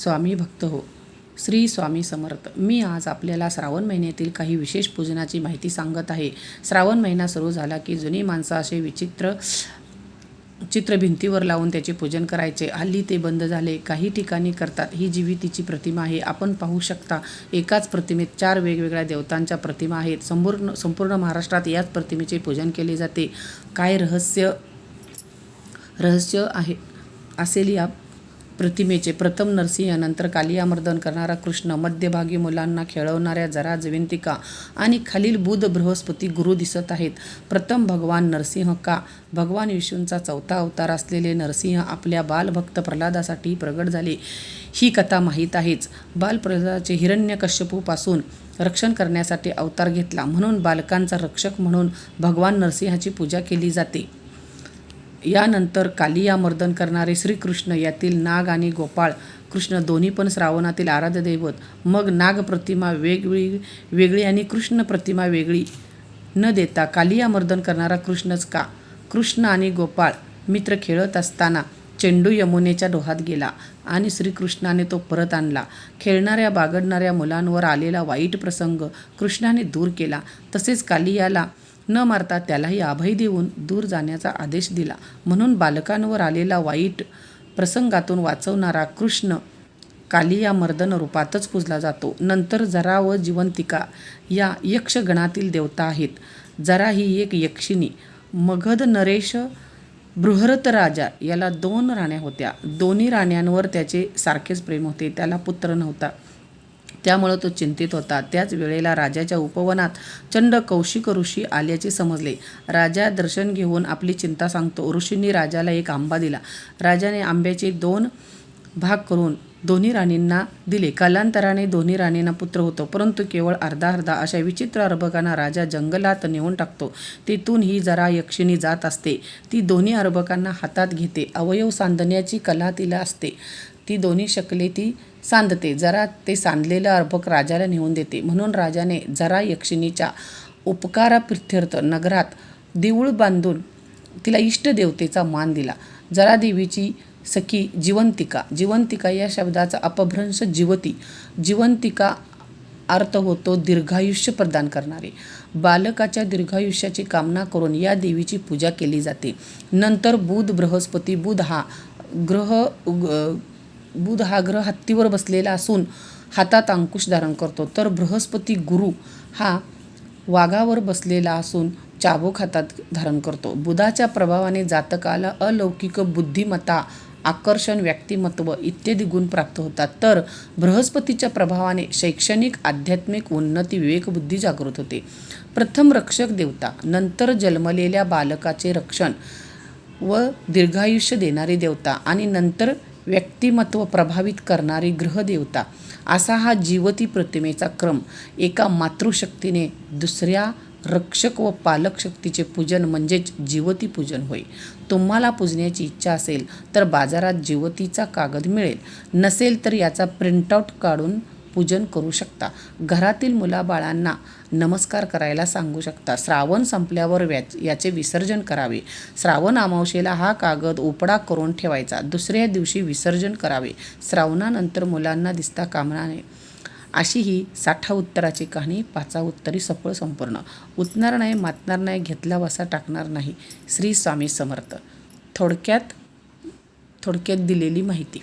स्वामी भक्त हो. श्री स्वामी समर्थ. मी आज आपल्याला श्रावण महिन्यातील काही विशेष पूजनाची माहिती सांगत आहे. श्रावण महिना सुरू झाला की जुनी माणसं असे विचित्र चित्र भिंतीवर लावून त्याचे पूजन करायचे. हल्ली ते बंद झाले. काही ठिकाणी करतात. ही जीवितीची प्रतिमा आहे. आपण पाहू शकता एकाच प्रतिमेत चार वेगवेगळ्या देवतांच्या प्रतिमा आहेत. संपूर्ण संपूर्ण महाराष्ट्रात याच प्रतिमेचे पूजन केले जाते. काय रहस्य रहस्य आहे? असेल या प्रतिमेचे प्रथम नरसिंह नंतर कालियामर्दन करणारा कृष्ण मध्यभागी मुलांना खेळवणाऱ्या जरा जयंतिका आणि खालील बुध बृहस्पती गुरु दिसत आहेत. प्रथम भगवान नरसिंह का? भगवान विष्णूंचा चौथा अवतार असलेले नरसिंह आपल्या बालभक्त प्रल्हादासाठी प्रगट झाले. ही कथा माहीत आहेच. बालप्रल्हादाचे हिरण्यकश्यपूपासून रक्षण करण्यासाठी अवतार घेतला. म्हणून बालकांचा रक्षक म्हणून भगवान नरसिंहाची पूजा केली जाते. यानंतर कालिया मर्दन करणारे श्रीकृष्ण यातील नाग आणि गोपाळ कृष्ण दोन्ही पण श्रावणातील आराध्य दैवत. मग नाग प्रतिमा वेगवेगळी वेगळी आणि कृष्ण प्रतिमा वेगळी. न देता कालिया मर्दन करणारा कृष्णच का? कृष्ण आणि गोपाळ मित्र खेळत असताना चेंडू यमुनेच्या डोहात गेला आणि श्रीकृष्णाने तो परत आणला. खेळणाऱ्या बागडणाऱ्या मुलांवर आलेला वाईट प्रसंग कृष्णाने दूर केला. तसेच कालियाला न मारता त्यालाही अभय देऊन दूर जाण्याचा आदेश दिला. म्हणून बालकांवर आलेला वाईट प्रसंगातून वाचवणारा कृष्ण काली या मर्दन रूपातच पूजला जातो. नंतर जरा व जिवंतिका या यक्षगणातील देवता आहेत. जरा ही एक यक्षिणी मगध नरेश बृहरत राजा याला दोन राण्या होत्या. दोन्ही राण्यांवर त्याचे सारखेच प्रेम होते. त्याला पुत्र नव्हता. त्यामुळं तो चिंतित होता. त्याच वेळेला राजाच्या उपवनात चंड कौशिक ऋषी आल्याचे समजले. राजा दर्शन घेऊन आपली चिंता सांगतो. ऋषींनी राजाला एक आंबा दिला. राजाने आंब्याचे दोन भाग करून दोन्ही राणींना दिले. कालांतराने दोन्ही राणींना पुत्र होतो. परंतु केवळ अर्धा अर्धा अशा विचित्र अर्भकांना राजा जंगलात नेऊन टाकतो. तिथून ही जरा यक्षिणी जात असते. ती दोन्ही अर्भकांना हातात घेते. अवयव सांधण्याची कला तिला असते. ती दोन्ही शकले ती सांधते जरा ते सांधलेलं अर्भक राजाला नेऊन देते. म्हणून राजाने जरा यक्षिणीच्या उपकाराप्रित्यर्थ नगरात देऊळ बांधून तिला इष्टदेवतेचा मान दिला. जरा देवीची सखी जिवंतिका. जिवंतिका या शब्दाचा अपभ्रंश जिवती. जिवंतिका अर्थ होतो दीर्घायुष्य प्रदान करणारे. बालकाच्या दीर्घायुष्याची कामना करून या देवीची पूजा केली जाते. नंतर बुध बृहस्पती बुध हा ग्रह बुध हा ग्रह हत्तीवर बसलेला असून हातात अंकुश धारण करतो. तर बृहस्पती गुरु हा वाघावर बसलेला असून चाबूक हातात धारण करतो. बुधाच्या प्रभावाने जातकाला अलौकिक बुद्धिमत्ता आकर्षण व्यक्तिमत्व इत्यादी गुण प्राप्त होतात. तर बृहस्पतीच्या प्रभावाने शैक्षणिक आध्यात्मिक उन्नती विवेकबुद्धी जागृत होते. प्रथम रक्षक देवता नंतर जन्मलेल्या बालकाचे रक्षण व दीर्घायुष्य देणारी देवता आणि नंतर व्यक्तिमत्व प्रभावित करणारी ग्रहदेवता असा हा जीवती प्रतिमेचा क्रम. एका मातृशक्तीने दुसऱ्या रक्षक व पालक शक्तीचे पूजन म्हणजेच जीवती पूजन होय. तुम्हाला पूजण्याची इच्छा असेल तर बाजारात जीवतीचा कागद मिळेल. नसेल तर याचा प्रिंटआउट काढून पूजन करू शकता. घरातील मुलाबाळांना नमस्कार करायला सांगू शकता. श्रावण संपल्यावर व्याच याचे विसर्जन करावे. श्रावण अमावशेला हा कागद उपडा करून ठेवायचा. दुसऱ्या दिवशी विसर्जन करावे. श्रावणानंतर मुलांना दिसता कामना नये अशी ही साठा उत्तराची कहाणी पाचा उत्तरी सफळ संपूर्ण. उतणार नाही मातणार नाही घेतला वसा टाकणार नाही. श्री स्वामी समर्थ. थोडक्यात थोडक्यात दिलेली माहिती.